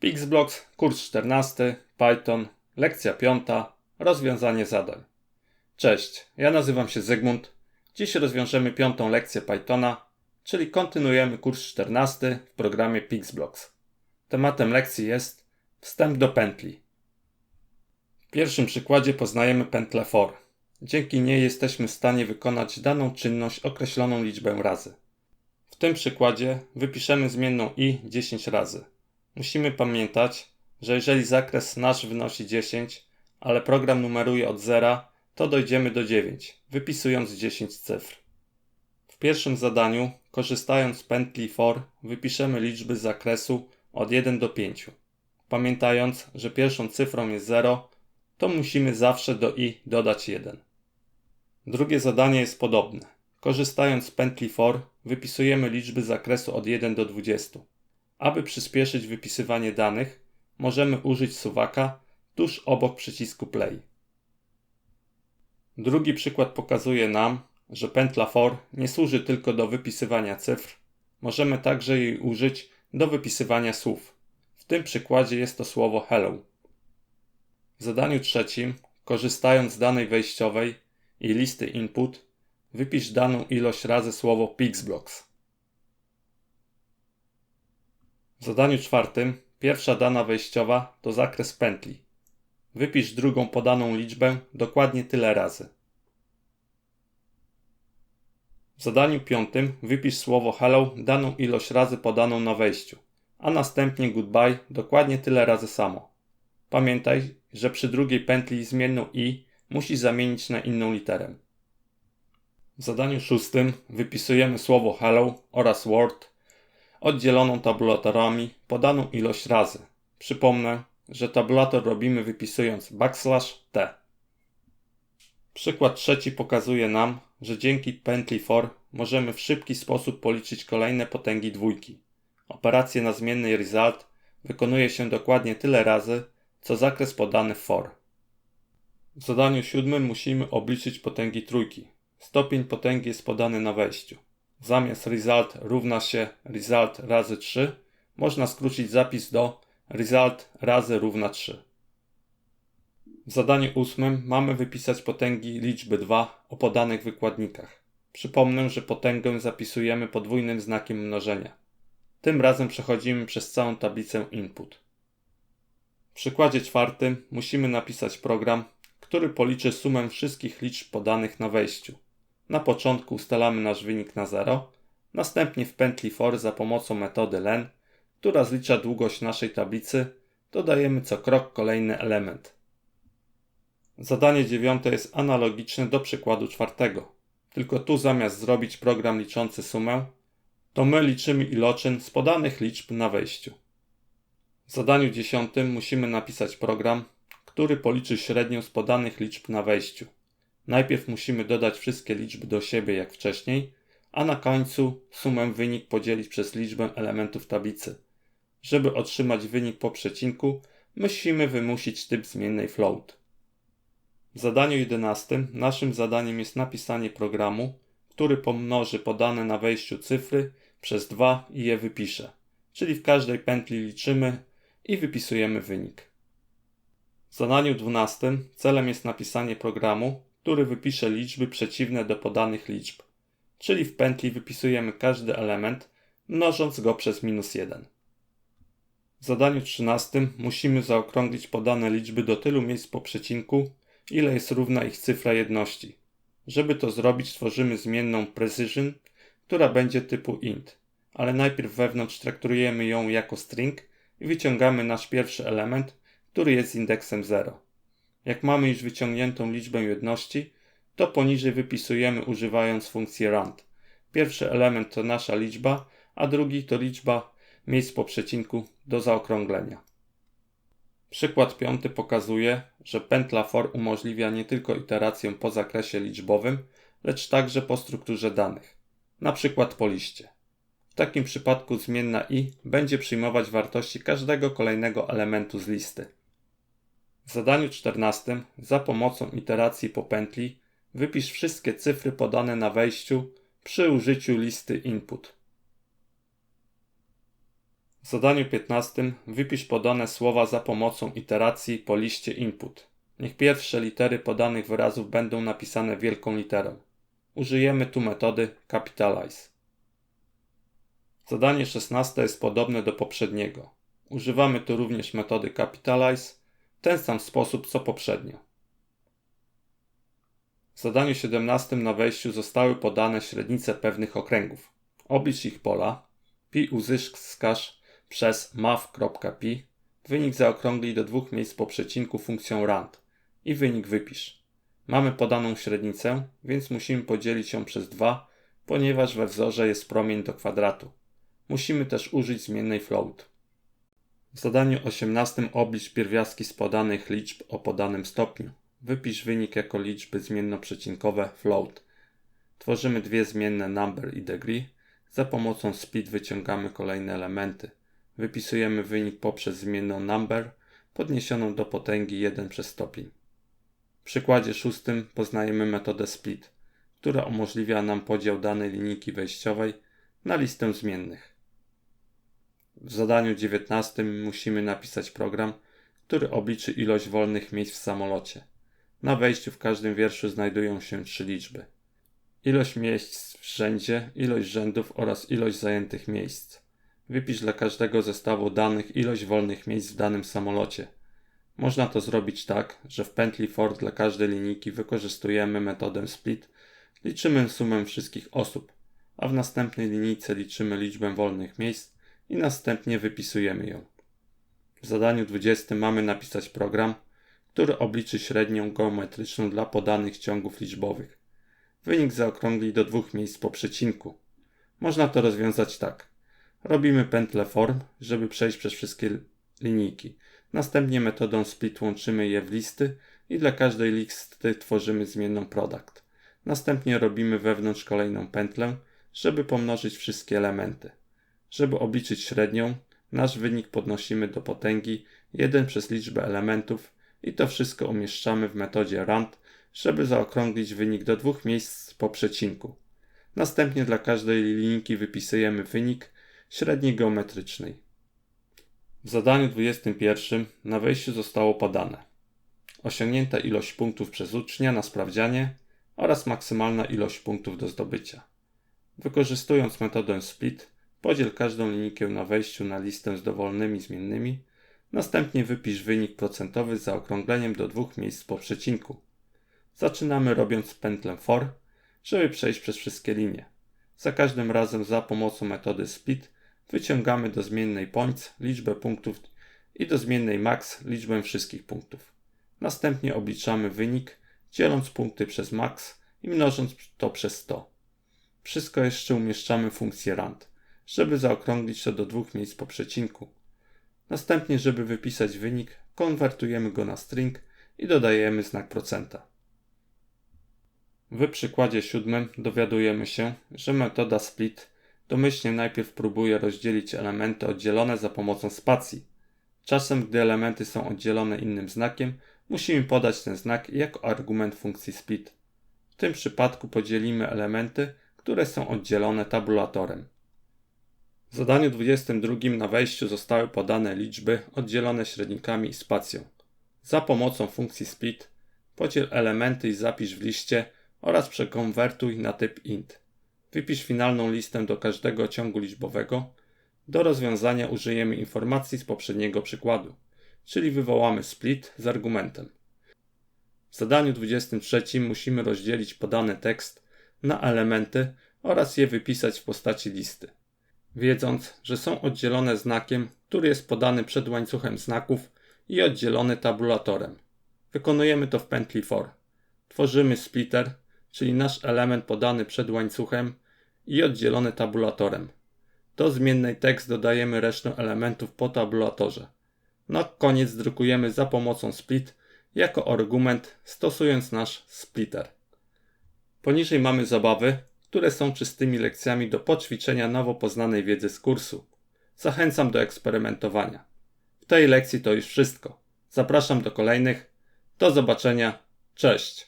Pixblocks, kurs 14, Python, lekcja 5, rozwiązanie zadań. Cześć, ja nazywam się Zygmunt. Dziś rozwiążemy piątą lekcję Pythona, czyli kontynuujemy kurs 14 w programie Pixblocks. Tematem lekcji jest wstęp do pętli. W pierwszym przykładzie poznajemy pętlę for. Dzięki niej jesteśmy w stanie wykonać daną czynność określoną liczbę razy. W tym przykładzie wypiszemy zmienną i 10 razy. Musimy pamiętać, że jeżeli zakres nasz wynosi 10, ale program numeruje od 0, to dojdziemy do 9, wypisując 10 cyfr. W pierwszym zadaniu, korzystając z pętli for, wypiszemy liczby z zakresu od 1 do 5. Pamiętając, że pierwszą cyfrą jest 0, to musimy zawsze do i dodać 1. Drugie zadanie jest podobne. Korzystając z pętli for, wypisujemy liczby z zakresu od 1 do 20. Aby przyspieszyć wypisywanie danych, możemy użyć suwaka tuż obok przycisku play. Drugi przykład pokazuje nam, że pętla for nie służy tylko do wypisywania cyfr, możemy także jej użyć do wypisywania słów. W tym przykładzie jest to słowo hello. W zadaniu trzecim, korzystając z danej wejściowej i listy input, wypisz daną ilość razy słowo pixblocks. W zadaniu czwartym pierwsza dana wejściowa to zakres pętli. Wypisz drugą podaną liczbę dokładnie tyle razy. W zadaniu piątym wypisz słowo hello daną ilość razy podaną na wejściu, a następnie goodbye dokładnie tyle razy samo. Pamiętaj, że przy drugiej pętli zmienną i musisz zamienić na inną literę. W zadaniu szóstym wypisujemy słowo hello oraz word oddzieloną tabulatorami podaną ilość razy. Przypomnę, że tabulator robimy wypisując backslash t. Przykład trzeci pokazuje nam, że dzięki pętli for możemy w szybki sposób policzyć kolejne potęgi dwójki. Operację na zmiennej result wykonuje się dokładnie tyle razy, co zakres podany for. W zadaniu siódmym musimy obliczyć potęgi trójki. Stopień potęgi jest podany na wejściu. Zamiast result równa się result razy 3, można skrócić zapis do result razy równa 3. W zadaniu ósmym mamy wypisać potęgi liczby 2 o podanych wykładnikach. Przypomnę, że potęgę zapisujemy podwójnym znakiem mnożenia. Tym razem przechodzimy przez całą tablicę input. W przykładzie czwartym musimy napisać program, który policzy sumę wszystkich liczb podanych na wejściu. Na początku ustalamy nasz wynik na 0, następnie w pętli for za pomocą metody len, która zlicza długość naszej tablicy, dodajemy co krok kolejny element. Zadanie dziewiąte jest analogiczne do przykładu czwartego, tylko tu zamiast zrobić program liczący sumę, to my liczymy iloczyn z podanych liczb na wejściu. W zadaniu dziesiątym musimy napisać program, który policzy średnią z podanych liczb na wejściu. Najpierw musimy dodać wszystkie liczby do siebie jak wcześniej, a na końcu sumę wynik podzielić przez liczbę elementów tablicy. Żeby otrzymać wynik po przecinku, musimy wymusić typ zmiennej float. W zadaniu 11 naszym zadaniem jest napisanie programu, który pomnoży podane na wejściu cyfry przez 2 i je wypisze. Czyli w każdej pętli liczymy i wypisujemy wynik. W zadaniu 12 celem jest napisanie programu, który wypisze liczby przeciwne do podanych liczb, czyli w pętli wypisujemy każdy element, mnożąc go przez minus 1. W zadaniu 13 musimy zaokrąglić podane liczby do tylu miejsc po przecinku, ile jest równa ich cyfra jedności. Żeby to zrobić, tworzymy zmienną precision, która będzie typu int, ale najpierw wewnątrz traktujemy ją jako string i wyciągamy nasz pierwszy element, który jest indeksem 0. Jak mamy już wyciągniętą liczbę jedności, to poniżej wypisujemy używając funkcji rand. Pierwszy element to nasza liczba, a drugi to liczba miejsc po przecinku do zaokrąglenia. Przykład piąty pokazuje, że pętla for umożliwia nie tylko iterację po zakresie liczbowym, lecz także po strukturze danych, na przykład po liście. W takim przypadku zmienna i będzie przyjmować wartości każdego kolejnego elementu z listy. W zadaniu 14 za pomocą iteracji po pętli wypisz wszystkie cyfry podane na wejściu przy użyciu listy input. W zadaniu 15 wypisz podane słowa za pomocą iteracji po liście input. Niech pierwsze litery podanych wyrazów będą napisane wielką literą. Użyjemy tu metody capitalize. Zadanie 16 jest podobne do poprzedniego. Używamy tu również metody capitalize ten sam sposób co poprzednio. W zadaniu 17 na wejściu zostały podane średnice pewnych okręgów. Oblicz ich pola. Pi uzyskasz przez math.pi. Wynik zaokrąglij do dwóch miejsc po przecinku funkcją rand i wynik wypisz. Mamy podaną średnicę, więc musimy podzielić ją przez 2, ponieważ we wzorze jest promień do kwadratu. Musimy też użyć zmiennej float. W zadaniu 18 oblicz pierwiastki z podanych liczb o podanym stopniu. Wypisz wynik jako liczby zmiennoprzecinkowe float. Tworzymy dwie zmienne number i degree. Za pomocą split wyciągamy kolejne elementy. Wypisujemy wynik poprzez zmienną number podniesioną do potęgi 1 przez stopień. W przykładzie szóstym poznajemy metodę split, która umożliwia nam podział danej linijki wejściowej na listę zmiennych. W zadaniu 19 musimy napisać program, który obliczy ilość wolnych miejsc w samolocie. Na wejściu w każdym wierszu znajdują się trzy liczby. Ilość miejsc w rzędzie, ilość rzędów oraz ilość zajętych miejsc. Wypisz dla każdego zestawu danych ilość wolnych miejsc w danym samolocie. Można to zrobić tak, że w pętli for dla każdej linijki wykorzystujemy metodę split, liczymy sumę wszystkich osób, a w następnej linijce liczymy liczbę wolnych miejsc i następnie wypisujemy ją. W zadaniu 20 mamy napisać program, który obliczy średnią geometryczną dla podanych ciągów liczbowych. Wynik zaokrągli do dwóch miejsc po przecinku. Można to rozwiązać tak. Robimy pętlę form, żeby przejść przez wszystkie linijki. Następnie metodą split łączymy je w listy i dla każdej listy tworzymy zmienną product. Następnie robimy wewnątrz kolejną pętlę, żeby pomnożyć wszystkie elementy. Żeby obliczyć średnią, nasz wynik podnosimy do potęgi 1 przez liczbę elementów i to wszystko umieszczamy w metodzie rand, żeby zaokrąglić wynik do dwóch miejsc po przecinku. Następnie dla każdej linijki wypisujemy wynik średniej geometrycznej. W zadaniu 21 na wejściu zostało podane osiągnięta ilość punktów przez ucznia na sprawdzianie oraz maksymalna ilość punktów do zdobycia. Wykorzystując metodę split, podziel każdą linijkę na wejściu na listę z dowolnymi zmiennymi, następnie wypisz wynik procentowy z zaokrągleniem do dwóch miejsc po przecinku. Zaczynamy robiąc pętlę for, żeby przejść przez wszystkie linie. Za każdym razem za pomocą metody split wyciągamy do zmiennej points liczbę punktów i do zmiennej max liczbę wszystkich punktów. Następnie obliczamy wynik, dzieląc punkty przez max i mnożąc to przez 100. Wszystko jeszcze umieszczamy w funkcji rand, żeby zaokrąglić to do dwóch miejsc po przecinku. Następnie, żeby wypisać wynik, konwertujemy go na string i dodajemy znak procenta. W przykładzie siódmym dowiadujemy się, że metoda split domyślnie najpierw próbuje rozdzielić elementy oddzielone za pomocą spacji. Czasem, gdy elementy są oddzielone innym znakiem, musimy podać ten znak jako argument funkcji split. W tym przypadku podzielimy elementy, które są oddzielone tabulatorem. W zadaniu 22 na wejściu zostały podane liczby oddzielone średnikami i spacją. Za pomocą funkcji split podziel elementy i zapisz w liście oraz przekonwertuj na typ int. Wypisz finalną listę do każdego ciągu liczbowego. Do rozwiązania użyjemy informacji z poprzedniego przykładu, czyli wywołamy split z argumentem. W zadaniu 23 musimy rozdzielić podany tekst na elementy oraz je wypisać w postaci listy. Wiedząc, że są oddzielone znakiem, który jest podany przed łańcuchem znaków i oddzielony tabulatorem. Wykonujemy to w pętli for. Tworzymy splitter, czyli nasz element podany przed łańcuchem i oddzielony tabulatorem. Do zmiennej tekst dodajemy resztę elementów po tabulatorze. Na koniec drukujemy za pomocą split jako argument stosując nasz splitter. Poniżej mamy zabawy, które są czystymi lekcjami do poćwiczenia nowo poznanej wiedzy z kursu. Zachęcam do eksperymentowania. W tej lekcji to już wszystko. Zapraszam do kolejnych. Do zobaczenia. Cześć.